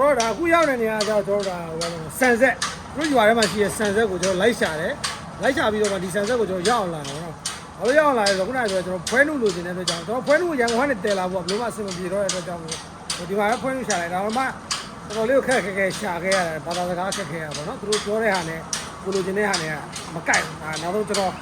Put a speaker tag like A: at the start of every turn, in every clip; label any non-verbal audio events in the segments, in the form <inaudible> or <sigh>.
A: ဆိုတော့ဒါအခုရောက်တဲ့နေရာကျတော့ကျွန်တော်တို့ဒါဆန်ဆက်တို့ရွာထဲမှာရှိတဲ့ဆန်ဆက်ကိုကျွန်တော်လိုက်ရှာတယ်လိုက်ရှာပြီးတော့မှဒီဆန်ဆက်ကိုကျွန်တော်ရောက်အောင်လာတယ်နော်ဘာလို့ရောက်အောင်လာလဲဆိုတော့ခုနကပြောကျွန်တော်ဖွဲနုလိုချင်တဲ့အတွက်ကြောင့်ကျွန်တော်ဖွဲနုကိုရန်ကုန်ကနေတည်လာဖို့ဘယ်လိုမှအဆင်မပြေတော့တဲ့အတွက်ကြောင့်ဒီမှာဖွဲနုရှာလိုက်ဒါမှမတော်တော်လေးကိုခက်ခက်ခဲရှာခဲ့ရတယ်ဘာသာစကားခက်ခဲရပါတော့သူတို့ပြောတဲ့ဟာနဲ့ကိုလိုချင်တဲ့ဟာနဲ့မကိုက်ဘူးနောက်ဆုံးကျွန်တော်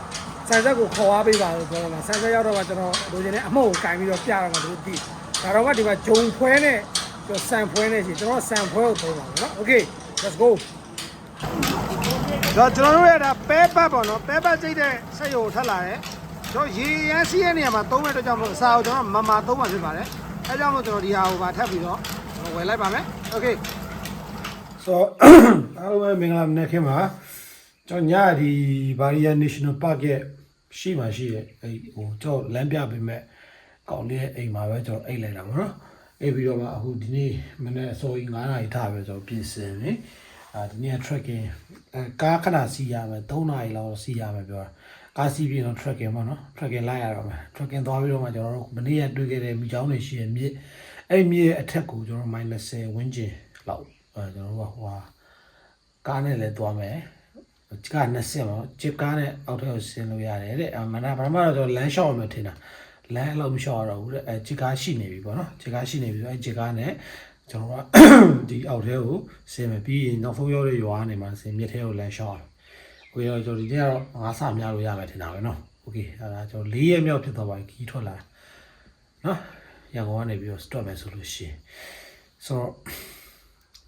A: ဆန်ဆက်ကိုခေါ်သွားပေးပါလို့ပြောတော့မှဆန်ဆက်ရောက်တော့မှကျွန်တော်လိုချင်တဲ့အမှုကိုကင်ပြီးတော့ပြတော့မှသူတို့ဒီဒါတော့ကဒီမှာဂျုံဖွဲနဲ့ ကျွန်တော်ဆန်ဖွဲနဲ့ရှိကျွန်တော်ဆန်ဖွဲကိုသုံးပါမယ်နော် Okay let's go တော့ကျွန်တော်တို့ရဲ့ဒါပဲပတ်ပေါ့နော်ပဲပတ်စိတ်တဲ့ဆက်ရုံထက်လာတယ်ကျွန်တော်ရေရမ်းစီးရဲ့နေရာမှာသုံးတဲ့အတွက်ကြောင့်မလို့အစာကိုကျွန်တော်မမသုံးမှဖြစ်ပါတယ်အဲကြောင့်မို့ကျွန်တော်ဒီဟာကိုပါထပ်ပြီးတော့ကျွန်တော်ဝယ်လိုက်ပါမယ် Okay ဆိုအားလုံးပဲမင်္ဂလာမနေ့ခင်ပါကျွန်တော်ညဒီ Baria National Park ရဲ့ရှိမှရှိရဲ့အဲဟိုကျွန်တော်လမ်းပြပေးမဲ့ကောင်းလေးရဲ့အိမ်မှာပဲကျွန်တော်အိတ်လိုက်တာပေါ့နော် အိတ်ပြီးတော့မှအခုဒီနေ့မနေ့အစောကြီး9နာရီထားပဲကျွန်တော်ပြင်ဆင်နေအာဒီနေ့ trekking အဲကားခဏစီးရမယ်3နာရီလောက်စီးရမယ်ပြောတာကားစီးပြီးတော့ trekking ပေါ့နော် trekking လိုက်ရတော့မယ် trekking သွားပြီးတော့မှကျွန်တော်တို့မနေ့ကတွေ့ခဲ့တဲ့မိချောင်းတွေရှိရဲ့မြစ်အဲ့မြစ်ရဲ့အထက်ကိုကျွန်တော် -30 ဝန်းကျင်လောက်အဲကျွန်တော်တို့ကဟိုဟာကားနဲ့လည်းသွားမယ်က20ပေါ့ဂျစ်ကားနဲ့အောက်ထပ်ကိုဆင်းလို့ရတယ်တဲ့အမနာဘာမှတော့ကျွန်တော်လမ်းလျှောက်ရမယ်ထင်တာ လမ်းအဲ့လောက်မလျှောက်ရတော့ဘူးတဲ့အဲဂျစ်ကားရှိနေပြီပေါ့နော်ဂျစ်ကားရှိနေပြီဆိုအဲဂျစ်ကားနဲ့ကျွန်တော်က ဒီအောက်ထဲကိုဆင်းမယ်ပြီးရင်နောက်ဆုံးရောက်တဲ့ရွာကနေမှဆင်းမြစ်ထဲကိုလမ်းလျှောက်ရမယ် โอเคတော့ကျွန်တော်ဒီနေ့ကတော့ငါးဆများလို့ရမယ်ထင်တာပဲเนาะโอเคအဲ့ဒါကျွန်တော်၄ရက်မြောက်ဖြစ်သွားပါပြီခီးထွက်လာเนาะရန်ကုန်ကနေပြီးတော့ stop မယ်ဆိုလို့ရှိရင်ဆိုတော့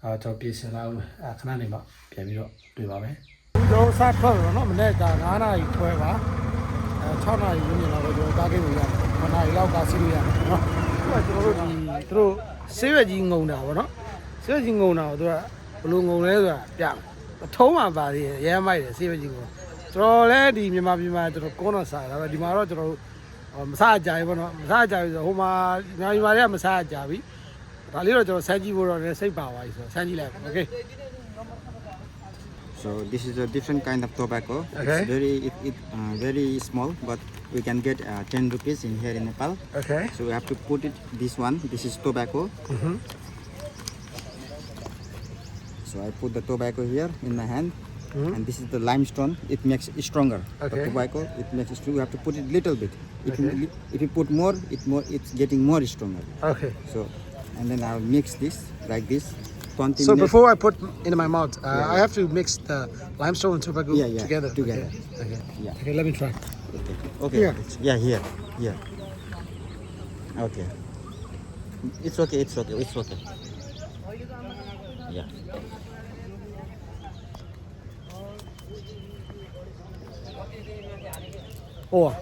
A: အာကျွန်တော်ပြင်ဆင်လာအောင်အခဏနေမှပြန်ပြီးတော့တွေ့ပါမယ်ကျွန်တော်စထွက်တော့เนาะမနေ့က9နာရီခွဲပါအဲ6နာရီရင်းနေတော့ကျွန်တော်တားခဲ့လို့ရတယ် 9နာရီလောက်ကစီးလို့ရတယ်เนาะအခုကကျွန်တော်တို့ဒီသူတို့ဆေးရွက်ကြီးငုံတာပေါ့เนาะဆေးရွက်ကြီးငုံတာကိုသူကဘယ်လိုငုံလဲဆိုတာပြမယ် ပထုံးမှာပါသေးတယ်ရဲမိုက်တယ်ဆေးပဲကြီးကိုကျွန်တော်လည်းဒီမြန်မာပြည်မှာကျွန်တော်ကုန်းတော့စားတာပဲဒီမှာတော့ကျွန်တော်တို့ဟိုမစားကြဘူးပေါ့နော်မစားကြဘူးဆိုဟိုမှာမြန်မာပြည်မှာလည်းမစားကြပြီဒါလေးတော့ကျွန်တော်ဆန်းကြည့်ဖို့တော့လည်းစိတ်ပါပါပြီဆိုတော့ဆန်းကြည့်လိုက်ပါโอเค
B: So this is a different kind of tobacco.
A: Okay.
B: It's very it, it uh, very small, but we can get uh, 10 rupees in here in Nepal.
A: Okay.
B: So we have to put it this one. This is tobacco.
A: Mm -hmm.
B: So I put the tobacco here in my hand.
A: Mm -hmm.
B: And this is the limestone. It makes it stronger.
A: Okay.
B: The tobacco it makes it stronger. You have to put it little bit. If
A: okay.
B: you if you put more, it more it's getting more stronger.
A: Okay.
B: So and then I'll mix this like this.
A: So before I put into my mouth, uh,
B: yeah,
A: I have to mix the limestone and tobacco
B: yeah, yeah,
A: together.
B: Together.
A: Okay. okay.
B: Yeah.
A: Okay. Let me try.
B: Okay. Okay.
A: Here.
B: Yeah. Here. Here. Okay. It's okay. It's okay. It's okay. Yeah.
A: Oh.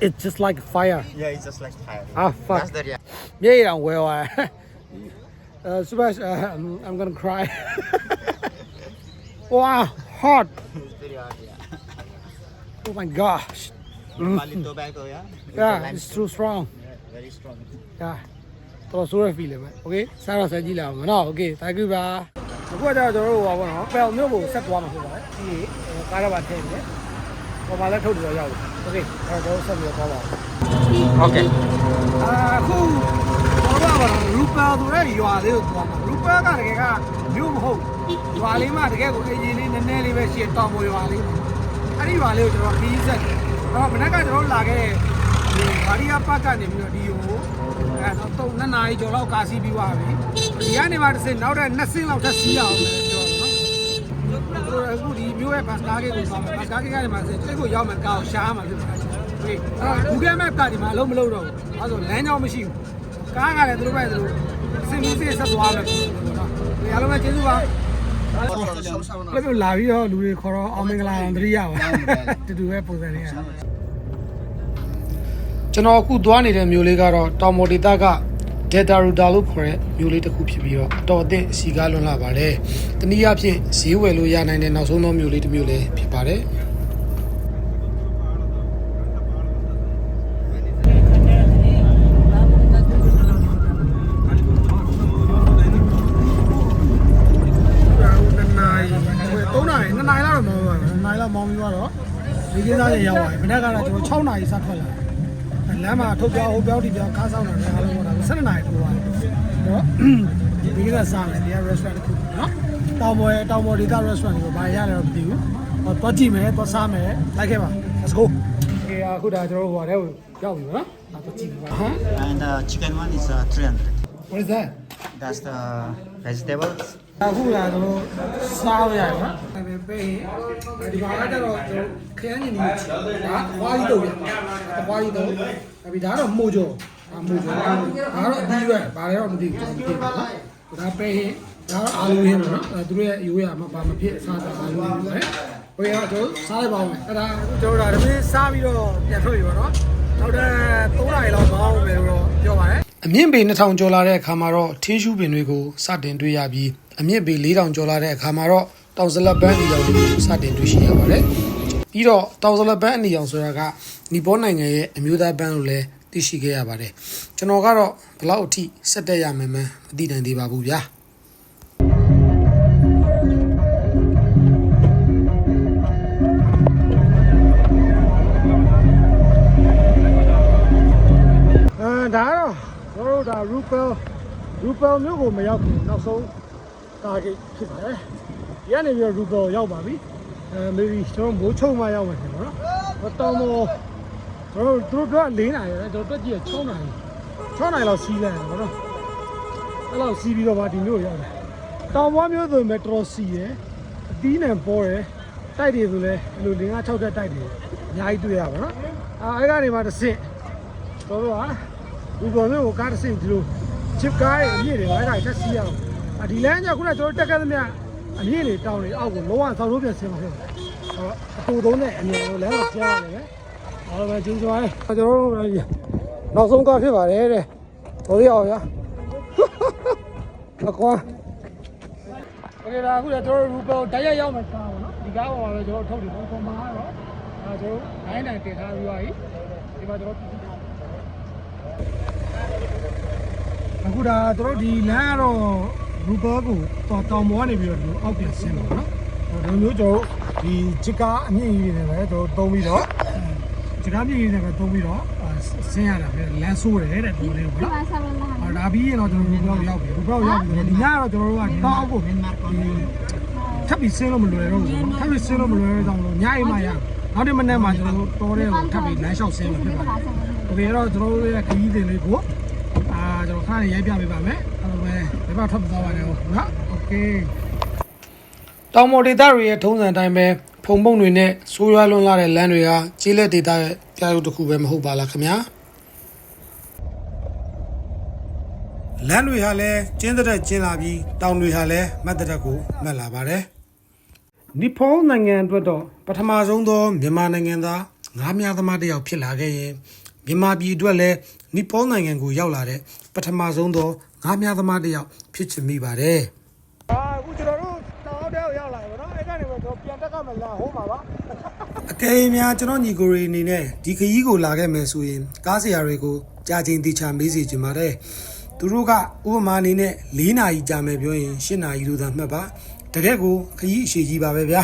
A: it's just like fire.
B: Yeah, it's just like fire.
A: Ah, fuck.
B: That's the, yeah.
A: Well. Uh, <laughs> တောင်ဝဲသွားတယ်အဲ super uh, I'm, I'm gonna cry <laughs> wow hot
B: It's very hard. Yeah.
A: oh my gosh
B: Bali tobacco. Yeah. With the
A: yeah
B: lime-
A: it's too strong
B: Yeah, very strong.
A: yeah တော်ဆိုးရ feel ပဲ okay စားတော့ဆက်ကြည့်လိုက်အောင်နော် okay thank you ပါအခုကကျတော့ကျွန်တော်တို့ဟောပါတော့ပယ်မျိုးကိုဆက်သွားမှာဖြစ်ပါတယ်ဒီကားရပါထည့်နေတယ်ဟောမှာလည်းထုတ်ပြီးတော့ရောက်တယ် okay အဲ့တော့ဆက်ပြီးတော့သွားပါဦး
B: Okay.
A: အခု တော့ပါတော့ရူပယ်ဆိုတဲ့ရွာလေးကိုသွားမှာရူပယ်ကတကယ်ကမြို့မဟုတ်ရွာလေးမှာတကယ်ကိုအရင်လေးနည်းနည်းလေးပဲရှိတောင်ပေါ်ရွာလေးအဲ့ဒီရွာလေးကိုကျွန်တော်ခီးဆက်တယ်အဲ့တော့မနေ့ကကျွန်တော်လာခဲ့ဒီဘာရီယာပတ်ကနေပြီးတော့ဒီကိုအဲ့တော့တုံနှစ်နာရီကျော်လောက်ကားစီးပြီးသွားပြီဒီကနေမှတစ်စင်းနောက်တဲ့နှစ်စင်းလောက်ထပ်စီးရအောင်လည်းပြောတော့နော်တို့အခုဒီမျိုးရဲ့ဘတ်ကားကိတ်ကိုသွားမှာဘတ်ကားကိတ်ကနေမှဆက်ကိုရောက်မှကားကိုရှားမှဖြစ်ပါတယ်ဟေးအဲ့ Google Map ကဒီမှာအလုံးမလုံးတော့ဘူးအဲဆိုလမ်းကြောင်းမရှိဘူး ကားကလည်းသူတို့ပဲသူတို့စင်ပြီးစစ်ဆက်သွားမယ်နော်ဒီအားလုံးပဲကျေးဇူးပါလည်းပြလာပြီးတော့လူတွေခေါ်တော့အောင်မင်္ဂလာအောင်တရိရပါတူတူပဲပုံစံလေးကျွန်တော်အခုသွားနေတဲ့မျိုးလေးကတော့တောင်မော်ဒေတာက Data Router လို့ခေါ်တဲ့မျိုးလေးတစ်ခုဖြစ်ပြီးတော့အတော်အသင့်စီကားလွန်လာပါတယ်။တနည်းအားဖြင့်ဈေးဝယ်လို့ရနိုင်တဲ့နောက်ဆုံးသောမျိုးလေးတစ်မျိုးလေးဖြစ်ပါတယ်။။နှစ်နာရီ3နာရီ2နာရီလောက်တော့ မောင်းသွားတယ်2နာရီလောက်မောင်းပြီးတော့ဒီကိစ္စတွေရောက်သွားပြီ။မနေ့ကတော့ကျွန်တော်6နာရီစထွက်လာတယ်လမ်းမှာထုတ်ပြောင်းဟိုပြောင်းဒီပြောင်းကားဆောင်တာလည်းအားလုံးတော့12နာရီထိုးသွားတယ်နော်ဒီကစားမယ်ဒီက restaurant တစ်ခုနော်တောင်ပေါ်ရဲ့တောင်ပေါ်ဒေသ restaurant ကိုဘာရလဲတော့မသိဘူးဟောတော့ကြည့်မယ်တော့စားမယ်လိုက်ခဲ့ပါ let's go ကဲအခုဒါကျွန်တော်တို့ဟိုတဲ့ကိုရောက်ပြီနော်ဒါတော့ကြည့်ပါဟမ်
B: And uh, chicken one is uh, 300.
A: what is that
B: That's the vegetables.
A: အခုလာတော့စားရရနော်ဒါပေမဲ့ပေးဒီမှာကတော့ကျွန်တော်ခရမ်းနေနေဒါခွားကြီးတော့ပြခွားကြီးတော့ဒါပြီးဒါကတော့မှုကြောအမှုကြောဒါကတော့အပြီးရွယ်ဘာလဲတော့မသိဘူးကျွန်တော်မသိဘူးနော်ဒါပေးဒါတော့အာလူရင်းပေါ့နော်အဲသူတို့ရဲ့ရိုးရမှာဘာမဖြစ်အစားတာအာလူရင်းပဲဘယ်တော့ကျွန်တော်စားလိုက်ပါဦးမယ်အဲ့ဒါကျွန်တော်ဒါတမင်းစားပြီးတော့ပြန်ထွက်ပြီပေါ့နော်နောက်တဲ့3နာရီလောက်မောင်းမယ်လို့တော့ပြောပါတယ် အမြင့်ပေ2000ကျော်လာတဲ့အခါမှာတော့ထင်းရှူးပင်တွေကိုစတင်တွေ့ရပြီးအမြင့်ပေ4000ကျော်လာတဲ့အခါမှာတော့တောင်စလက်ပန်းအနီရောင်တွေကိုစတင်တွေ့ရှိရပါတယ်ပြီးတော့တောင်စလက်ပန်းအနီရောင်ဆိုတာကနီပေါနိုင်ငံရဲ့အမျိုးသားပန်းလို့လည်းသိရှိခဲ့ရပါတယ်ကျွန်တော်ကတော့ဘလောက်အထိဆက်တက်ရမယ်မှန်းမသိနိုင်သေးပါဘူးဗျာ တော်တို့ဒါ Rupel Rupel မျိုးကိုမရောက်ခင်နောက်ဆုံး target ဖြစ်ပါတယ်ဒီကနေပြီးတော့ Rupel ရောက်ပါပြီအဲ maybe ကျွန်တော်မိုးချုံမှရောက်မယ်ထင်ပါတော့ဟောတောင်းတော့ကျွန်တော်တို့သူတို့က၄နာရီပဲကျွန်တော်တွက်ကြည့်6နာရီ6နာရီလောက်စီးလိုက်တယ်ဗောနော်အဲ့လောက်စီးပြီးတော့မှဒီမျိုးကိုရောက်တယ်တောင်ပေါ်မျိုးဆိုရင်ပဲတော်တော်စီးရယ်အသီးနဲ့ပေါ်တယ်တိုက်တွေဆိုလဲအဲ့လို5 6တက်တိုက်တွေအများကြီးတွေ့ရပါတော့အာအဲ့ကနေမှတစ်ဆင့်တော်တော့ဟာ ဒီကောင်မျိုးကိုကားတစ်စင်းဒီလိုချစ်ကားရဲ့အမြင့်တွေအဲ့ဒါတက်စီးရအောင်အဒီလမ်းကျခုနကကျွန်တော်တက်ခဲ့သမျှအမြင့်တွေတောင်းနေအောက်ကိုလောကဆောက်လို့ပြန်ဆင်းမှာဖြစ်တယ်ဟောအတူသုံးနဲ့အမြင့်ကိုလမ်းတော့ကျန်းရတယ်ပဲအားလုံးပဲကျင်းစွာရဲကျွန်တော်တို့နောက်ဆုံးကားဖြစ်ပါတယ်တဲ့တော်ရအောင်ဗျာအကွာโอเคဒါအခုလည်းကျွန်တော်တို့ရူပယ်တိုက်ရိုက်ရောက်မှာကားပါနော်ဒီကားပေါ်မှာပဲကျွန်တော်ထုတ်တယ်ပုံပေါ်မှာတော့အဲကျွန်တော်နိုင်နိုင်တင်ထားပြီးသွားပြီဒီမှာကျွန်တော် အခုဒါတို့ဒီလမ်းကတော့ဘူကောကိုတော့တောင်ပေါ်ကနေပြီးတော့ဒီအောက်ပြန်ဆင်းတော့နော်ဒီလိုမျိုးကျွန်တော်ဒီချစ်ကားအမြင့်ကြီးတွေနဲ့ပဲကျွန်တော်သုံးပြီးတော့ချစ်ကားမြင့်ကြီးတွေနဲ့ပဲသုံးပြီးတော့ဆင်းရတာပဲလမ်းဆိုးတယ်တဲ့ဒီလိုမျိုးနော်အော်ဒါပြီးရင်တော့ကျွန်တော်ဘူကောကိုရောက်ပြီဘူကောကိုရောက်ပြီဒီညကတော့ကျွန်တော်တို့ကတောင်အောက်ကိုထပ်ပြီးဆင်းလို့မလွယ်တော့ဘူးထပ်ပြီးဆင်းလို့မလွယ်တော့တော့ညအိမ်မှာရနောက်တစ်မနေ့မှာကျွန်တော်တို့တော်တဲ့ကိုထပ်ပြီးလမ်းလျှောက်ဆင်းလို့ဖြစ်ပါတယ်ဒါပေမဲ့တော့ကျွန်တော်တို့ရဲ့ခရီးစဉ်လေးကို ကျွန်တော်ခါနေရိုက်ပြပေးပါမယ်အဲ့လိုပဲဒီဘက်ထွက်သွားပါနဲ့ဟုတ်နော်โอเคတောင်မော်ဒေသတွေရဲ့ထုံးစံအတိုင်းပဲဖုံပုံတွေနဲ့ဆိုးရွားလွန်းလာတဲ့လမ်းတွေကကျေးလက်ဒေသရဲ့ပြရုပ်တစ်ခုပဲမဟုတ်ပါလားခင်ဗျာလမ်းတွေဟာလည်းကျင်းတဲ့ကျင်းလာပြီးတောင်တွေဟာလည်းမတ်တဲ့ကိုမတ်လာပါတယ်နီပေါနိုင်ငံအတွက်တော့ပထမဆုံးသောမြန်မာနိုင်ငံသားငါးမြားသမားတစ်ယောက်ဖြစ်လာခဲ့ရင်မြန်မာပြည်အတွက်လည်း နီပေါနိုင်ငံကိုရောက်လာတဲ့ပထမဆုံးသောငါးမြားသမားတစ်ယောက်ဖြစ်ချင်မိပါတယ်အာအခုကျွန်တော်တို့တောင်တောင်ရောက်လာပြီနော်အဲ့ကနေတော့ပြန်တက်ကမလာဟိုမှာပါအကယ်၍များကျွန်တော်ညီကိုရီအနေနဲ့ဒီခရီးကိုလာခဲ့မယ်ဆိုရင်ကားဆရာတွေကိုကြာချင်းတိချာမေးစီချင်ပါတယ်သူတို့ကဥပမာအနေနဲ့၄နာရီကြာမယ်ပြောရင်၈နာရီလို့သာမှတ်ပါတကယ်ကိုခရီးအရှိကြီးပါပဲဗျာ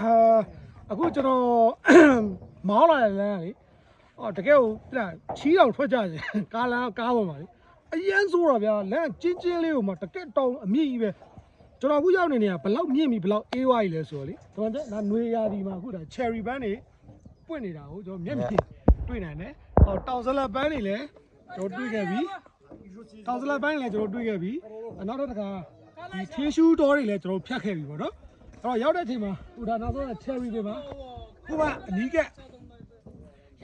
A: အာအခုကျွန်တော်မောင်းလာတဲ့လမ်းကလေ အော်တကယ်ကိုပြချီးအောင်ထွက်ကြတယ်ကားလမ်းကားပေါ်မှာလေအရန်ဆိုးတာဗျာလမ်းကျင်းကျင်းလေးကိုမှတကက်တောင်အမြင့်ကြီးပဲကျွန်တော်အခုရောက်နေနေကဘလောက်မြင့်ပြီဘလောက်အေးဝါးကြီးလဲဆိုတော့လေဒီမှာဒါနွေရာသီမှာအခုဒါ cherry ပန်းတွေပွင့်နေတာကိုကျွန်တော်မျက်မြင်တွေ့နိုင်တယ်ဟောတောင်စလက်ပန်းတွေလည်းကျွန်တော်တွေ့ခဲ့ပြီတောင်စလက်ပန်းတွေလည်းကျွန်တော်တွေ့ခဲ့ပြီနောက်တော့တခါဒီထင်းရှူးတော်တွေလည်းကျွန်တော်ဖြတ်ခဲ့ပြီပေါ့နော်အဲ့တော့ရောက်တဲ့အချိန်မှာဟိုဒါနောက်ဆုံးက cherry တွေမှာခုမှအနီးက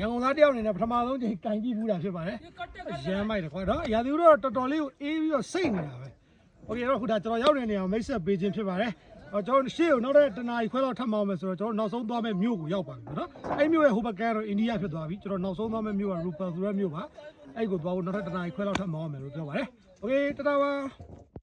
A: ရန်ကုန်သားတယောက်အနေနဲ့ပထမဆုံးချိန်ကင်ကြည့်ဘူးတာဖြစ်ပါတယ်။ရမ်းမိုက်တယ်ခွာတော့ရာသီဥတုတော့တော်တော်လေးကိုအေးပြီးတော့စိတ်နေတာပဲ။ Okay တော့ခုဒါကျွန်တော်ရောက်နေတဲ့နေရာကိုမိတ်ဆက်ပေးခြင်းဖြစ်ပါတယ်။အော်ကျွန်တော်ရှေ့ကိုနောက်တဲ့တနားရီခွဲလောက်ထပ်မောင်းမယ်ဆိုတော့ကျွန်တော်နောက်ဆုံးသွားမယ့်မြို့ကိုရောက်ပါပြီနော်။အဲ့မြို့ရဲ့ဟိုဘက်ကတော့အိန္ဒိယဖြစ်သွားပြီ။ကျွန်တော်နောက်ဆုံးသွားမယ့်မြို့ကရူပယ်ဆိုတဲ့မြို့ပါ။အဲ့ကိုသွားဖို့နောက်တဲ့တနားရီခွဲလောက်ထပ်မောင်းရမယ်လို့ပြောပါတယ်။ Okay တတားပါ။